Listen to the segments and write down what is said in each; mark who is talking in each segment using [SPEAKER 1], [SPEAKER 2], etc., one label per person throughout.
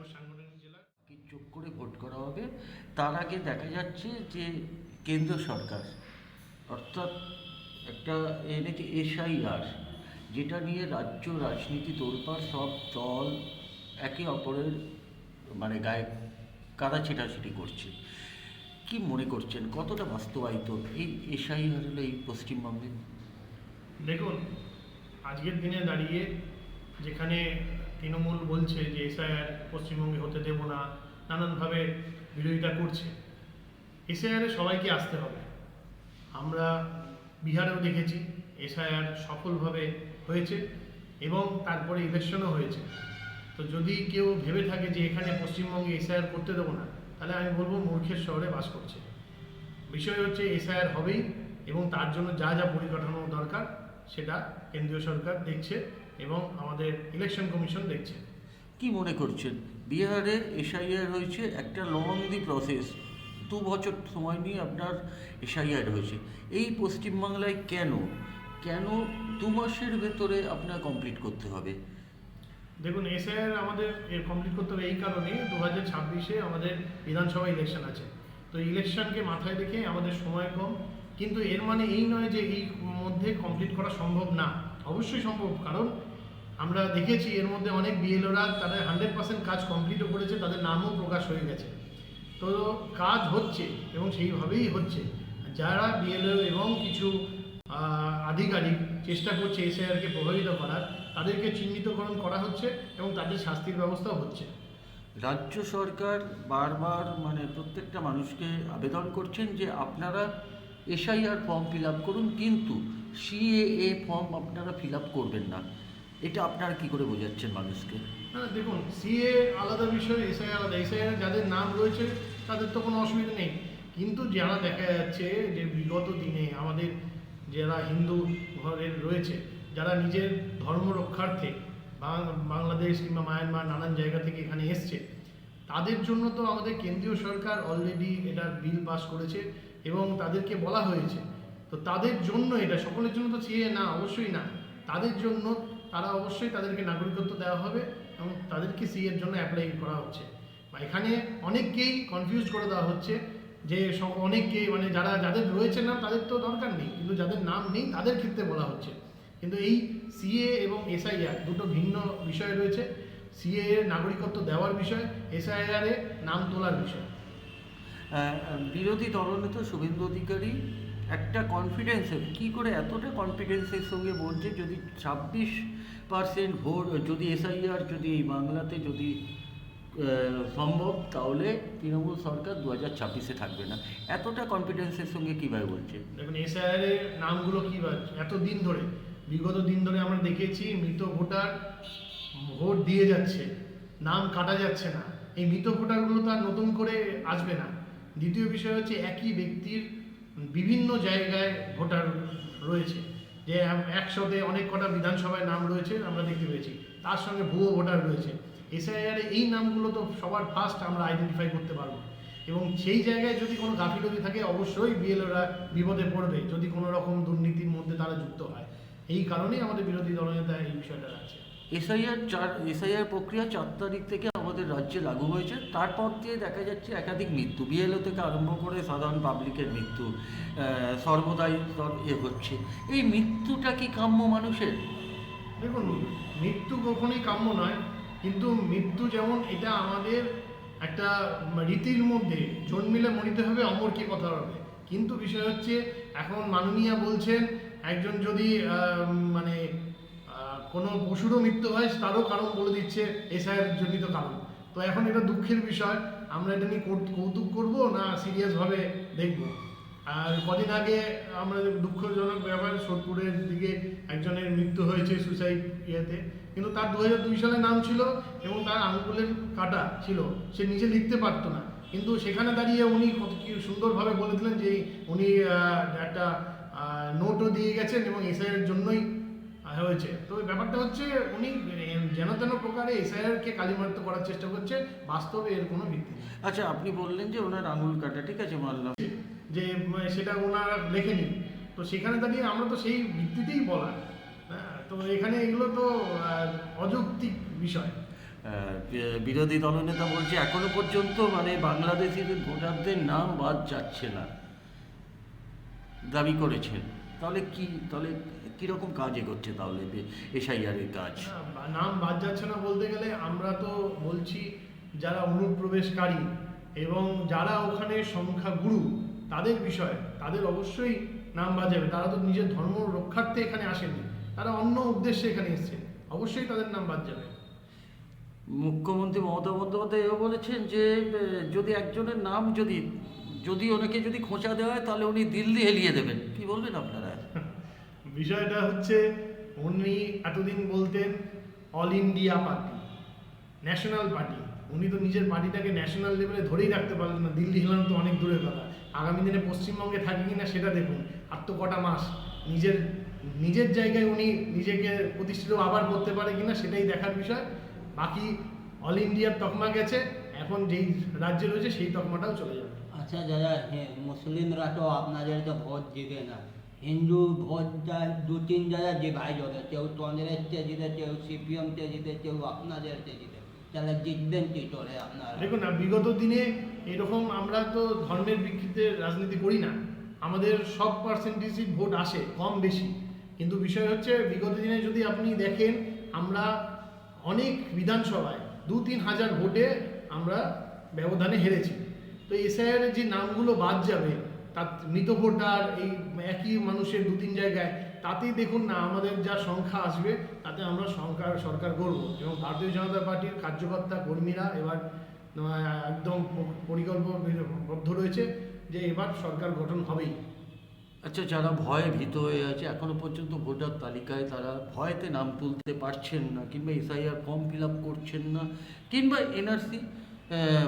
[SPEAKER 1] রায়পুর সাংগঠনিক জেলা
[SPEAKER 2] কি চোখ করে ভোট করা হবে? তার আগে দেখা যাচ্ছে যে কেন্দ্র সরকার অর্থাৎ একটা এনেছে এসআইআর যেটা নিয়ে রাজ্য রাজনীতি তোলপাড় সব দল একে অপরের মানে গায়ে কাদা ছেটাছেটি করছে। কি মনে করছেন? কতটা বাস্তবায়িত এই এসআইআর হলো এই পশ্চিমবঙ্গে?
[SPEAKER 1] দেখুন আজকের দিনে দাঁড়িয়ে যেখানে তৃণমূল বলছে যে এসআইআর পশ্চিমবঙ্গে হতে দেব না, নানানভাবে বিরোধিতা করছে। এসআইআরে সবাইকে আসতে হবে। আমরা বিহারেও দেখেছি এসআইআর সফলভাবে হয়েছে এবং তারপরে ইলেকশনও হয়েছে। তো যদি কেউ ভেবে থাকে যে এখানে পশ্চিমবঙ্গে এসআইআর করতে দেবো না, তাহলে আমি বলব মূর্খের শহরে বাস করছে। বিষয় হচ্ছে এসআইআর হবেই এবং তার জন্য যা যা পরিকাঠামো দরকার সেটা কেন্দ্রীয় সরকার দেখছে এবং আমাদের ইলেকশন কমিশন দেখছে।
[SPEAKER 2] কি মনে করছেন? বিহারে এসআইআর হয়েছে একটা লং দি প্রসেস দু বছর সময় নিয়ে আপনার এসআইআর হয়েছে। এই পশ্চিমবাংলায় কেন? কেন দু মাসের ভেতরে আপনার কমপ্লিট করতে হবে?
[SPEAKER 1] দেখুন এসআইআর আমাদের কমপ্লিট করতে হবে এই কারণে দু হাজার ছাব্বিশে আমাদের বিধানসভা ইলেকশন আছে। তো ইলেকশনকে মাথায় রেখে আমাদের সময় কম কিন্তু এর মানে এই নয় যে এই মধ্যে কমপ্লিট করা সম্ভব না। অবশ্যই সম্ভব, কারণ আমরা দেখেছি এর মধ্যে অনেক বিএলওরা তাদের হান্ড্রেড পার্সেন্ট কাজ কমপ্লিটও করেছে, তাদের নামও প্রকাশ হয়ে গেছে। তো কাজ হচ্ছে এবং সেইভাবেই হচ্ছে। যারা বিএলও এবং কিছু আধিকারিক চেষ্টা করছে এসআইআরকে প্রভাবিত করার, তাদেরকে চিহ্নিতকরণ করা হচ্ছে এবং তাদের শাস্তির ব্যবস্থাও হচ্ছে।
[SPEAKER 2] রাজ্য সরকার বারবার মানে প্রত্যেকটা মানুষকে আবেদন করছেন যে আপনারা এসআইআর ফর্ম ফিল আপ করুন, কিন্তু সিএএ ফর্ম আপনারা ফিল আপ করবেন না। এটা আপনারা কি করে বোঝাচ্ছেন মানুষকে?
[SPEAKER 1] না, দেখুন সিএ আলাদা বিষয় এসআই আলাদা। এসআইআর যাদের নাম রয়েছে, তাদের তো কোনো অসুবিধা নেই। কিন্তু যারা দেখা যাচ্ছে যে বিগত দিনে আমাদের যারা হিন্দু ঘরের রয়েছে, যারা নিজের ধর্ম রক্ষার্থে বাংলাদেশ কিংবা মায়ানমার নানান জায়গা থেকে এখানে এসছে, তাদের জন্য তো আমাদের কেন্দ্রীয় সরকার অলরেডি এটা বিল পাস করেছে। এবং তাদেরকে বলা হয়েছে। তো তাদের জন্য এটা, সকলের জন্য তো সিএ না, অবশ্যই না। তাদের জন্য তারা অবশ্যই তাদেরকে নাগরিকত্ব দেওয়া হবে এবং তাদেরকে সি এর জন্য অ্যাপ্লাই করা হচ্ছে। বা এখানে অনেককেই কনফিউজ করে দেওয়া হচ্ছে যে অনেককেই মানে যারা, যাদের রয়েছে নাম, তাদের তো দরকার নেই। কিন্তু যাদের নাম নেই, তাদের ক্ষেত্রে বলা হচ্ছে। কিন্তু এই সিএ এবং এসআইআর দুটো ভিন্ন বিষয় রয়েছে। সিএ নাগরিকত্ব দেওয়ার বিষয় এসআইআর নাম তোলার বিষয়।
[SPEAKER 2] বিরোধী দলনেতা শুভেন্দু অধিকারী একটা কনফিডেন্সের কি করে এতটা কনফিডেন্সের সঙ্গে বলছে যদি ছাব্বিশ পার্সেন্ট ভোট, যদি এসআইআর যদি বাংলাতে যদি সম্ভব, তাহলে তৃণমূল সরকার দু হাজার ছাব্বিশে থাকবে না। এতটা কনফিডেন্সের সঙ্গে কীভাবে বলছে?
[SPEAKER 1] দেখুন এসআইআর এর নামগুলো কি বা- এত দিন ধরে, বিগত দিন ধরে আমরা দেখেছি মৃত ভোটার ভোট দিয়ে যাচ্ছে, নাম কাটা যাচ্ছে না। এই মৃত ভোটারগুলো তো আর নতুন করে আসবে না। দ্বিতীয় বিষয় হচ্ছে একই ব্যক্তির বিভিন্ন জায়গায় ভোটার রয়েছে। যে একসাথে অনেক কটা বিধানসভায় নাম রয়েছে, আমরা দেখতে পেয়েছি। তার সঙ্গে ভুয়ো ভোটার রয়েছে। এসআইআর এই নামগুলো তো সবার ফার্স্ট আমরা আইডেন্টিফাই করতে পারব। এবং সেই জায়গায় যদি কোনো গাফিলতি থাকে, অবশ্যই বিএলওরা বিপদে পড়বে, যদি কোনো রকম দুর্নীতির মধ্যে তারা যুক্ত হয়। এই কারণেই আমাদের বিরোধী দলনেতা এই বিষয়টা আছে
[SPEAKER 2] এসআইআর চার, এসআইআর প্রক্রিয়া চার তারিখ থেকে আমাদের রাজ্যে লাগু হয়েছে। তারপর দিয়ে দেখা যাচ্ছে একাধিক মৃত্যু। বিএলও থেকে আরম্ভ করে সাধারণ পাবলিকের মৃত্যু সর্বদাই এ হচ্ছে। এই মৃত্যুটা কি কাম্য মানুষের?
[SPEAKER 1] দেখুন, মৃত্যু কখনোই কাম্য নয়, কিন্তু মৃত্যু যেমন এটা আমাদের একটা রীতির মধ্যে জন্মিলে মরিতে হবে অমর কি কথা হবে। কিন্তু বিষয় হচ্ছে, এখন মাননীয়া বলছেন, একজন যদি মানে কোনো পশুরও মৃত্যু হয়, তারও কারণ বলে দিচ্ছে এসআইয়ের জনিত কারণ। তো এখন এটা দুঃখের বিষয়, আমরা এটা নিয়ে কৌতুক করব না সিরিয়াসভাবে দেখব? আর কদিন আগে আমরা দুঃখজনক ব্যাপার সোদপুরের দিকে একজনের মৃত্যু হয়েছে সুসাইড ইয়েতে, কিন্তু তার দু দুই সালে নাম ছিল এবং তার আঙ্গুলের কাটা ছিল, সে নিজে লিখতে পারতো না। কিন্তু সেখানে দাঁড়িয়ে উনি কত কি সুন্দরভাবে বলে দিলেন যে উনি একটা নোটও দিয়ে গেছেন এবং এসআইয়ের জন্যই হয়েছে। তো ব্যাপারটা হচ্ছে উনি যেন তেন প্রকারে এসআইআরকে কালিমার্ত করার চেষ্টা করছে বাস্তবে এর কোনো ভিত্তি
[SPEAKER 2] আচ্ছা আপনি বললেন যে ওনার আঙুল কাটা ঠিক আছে মানলাম
[SPEAKER 1] যে সেটা ওনারা লেখেনি। তো সেখানে দাঁড়িয়ে আমরা তো সেই ভিত্তিতেই বলা। হ্যাঁ তো এখানে এগুলো তো অযৌক্তিক বিষয়।
[SPEAKER 2] বিরোধী দলনেতা বলছে এখনও পর্যন্ত মানে বাংলাদেশি ভোটারদের নাম বাদ যাচ্ছে না। দাবি করেছেন। তাহলে কি তাহলে কীরকম কাজ এগোচ্ছে তাহলে এসআইআরের কাজ?
[SPEAKER 1] নাম বাদ যাচ্ছে না বলতে গেলে আমরা তো বলছি যারা অনুপ্রবেশকারী এবং যারা ওখানে সংখ্যাগুরু তাদের বিষয় তাদের অবশ্যই নাম বাদ যাবে। তারা তো নিজের ধর্ম রক্ষার্থে এখানে আসেনি। তারা অন্য উদ্দেশ্যে এখানে এসছে। অবশ্যই তাদের নাম বাদ যাবে।
[SPEAKER 2] মুখ্যমন্ত্রী মমতা বন্দ্যোপাধ্যায় এও বলেছেন যে যদি একজনের নাম যদি যদি ওনাকে যদি খোঁচা দেওয়া হয়, তাহলে উনি দিল্লি হেলিয়ে দেবেন। কি বলবেন আপনারা?
[SPEAKER 1] বিষয়টা হচ্ছে, উনি এতদিন বলতেন all India party national party উনি তো নিজের পার্টিটাকে ন্যাশনাল লেভেলে ধরেই রাখতে পারলেন না। দিল্লি হেলানো তো অনেক দূরের কথা। আগামী দিনে পশ্চিমবঙ্গে থাকবে কি না সেটা দেখুন। আর তো কটা মাস, নিজের নিজের জায়গায় উনি নিজেকে প্রতিষ্ঠিত আবার করতে পারে কিনা সেটাই দেখার বিষয়। বাকি অল ইন্ডিয়ার তকমা গেছে, এখন যেই রাজ্যে রয়েছে সেই তকমাটাও চলে যাবে।
[SPEAKER 3] আচ্ছা দাদা হ্যাঁ মুসলিমরা তো আপনাদের তো ভোট দিবে না। হিন্দু ভোট যায় দু তিন জায়গায় ডিভাইড হবে কেউ কংগ্রেসকে জিতে, কেউ সিপিএমকে জিতে, কেউ আপনাদেরকে জিতে। তাহলে জিতবেন কি করে আপনারা?
[SPEAKER 1] দেখুন না, বিগত দিনে এরকম আমরা তো ধর্মের ভিত্তিতে রাজনীতি করি না। আমাদের সব পার্সেন্টেজই ভোট আসে, কম বেশি। কিন্তু বিষয় হচ্ছে, বিগত দিনে যদি আপনি দেখেন, আমরা অনেক বিধানসভায় দু তিন হাজার ভোটে আমরা ব্যবধানে হেরেছি। তো এসআইআর যে নামগুলো বাদ যাবে, তার মৃত ভোটার, এই একই মানুষের দু তিন জায়গায়, তাতেই দেখুন না আমাদের যা সংখ্যা আসবে, তাতে আমরা সরকার সরকার করব এবং ভারতীয় জনতা পার্টির কার্যকর্তা কর্মীরা এবার একদম পরিকল্পনাবদ্ধ রয়েছে যে এবার সরকার গঠন হবেই।
[SPEAKER 2] আচ্ছা যারা ভয়ে ভীত হয়ে আছে, এখনও পর্যন্ত ভোটার তালিকায় তারা ভয়তে নাম তুলতে পারছেন না, কিংবা এসআইআর ফর্ম ফিল আপ করছেন না, কিংবা এনআরসি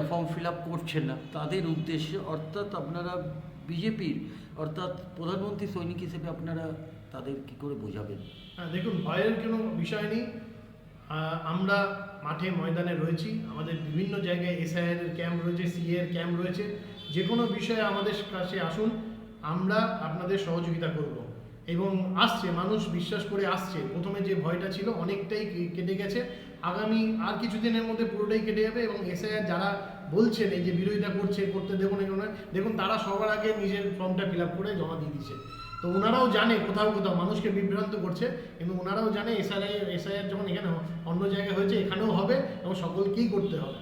[SPEAKER 2] ফর্ম ফিল আপ করছেন না। তাদের উদ্দেশ্যে অর্থাৎ আপনারা বিজেপির, অর্থাৎ প্রধানমন্ত্রী সৈনিক হিসেবে আপনারা তাদের কি করে বোঝাবেন?
[SPEAKER 1] হ্যাঁ দেখুন, ভয়ের কোনো বিষয় নেই। আমরা মাঠে ময়দানে রয়েছি। আমাদের বিভিন্ন জায়গায় এসআইআর এর ক্যাম্প রয়েছে সিএ এর ক্যাম্প রয়েছে। যে কোনো বিষয়ে আমাদের কাছে আসুন, আমরা আপনাদের সহযোগিতা করব। এবং আসছে, মানুষ বিশ্বাস করে আসছে। প্রথমে যে ভয়টা ছিল, অনেকটাই কেটে গেছে। আগামী আর কিছুদিনের মধ্যে পুরোটাই কেটে যাবে এবং এসআইআর যারা বলছেন এই যে বিরোধিতা করছে, করতে দেবো না কেন দেখুন তারা সবার আগে নিজের ফর্মটা ফিল করে জমা দিয়ে দিচ্ছে তো ওনারাও জানে কোথাও কোথাও, মানুষকে বিভ্রান্ত করছে, কিন্তু ওনারাও জানে এসআইআই এসআইআর যখন এখানে অন্য জায়গায় হয়েছে, এখানেও হবে এবং সকলকেই করতে হবে।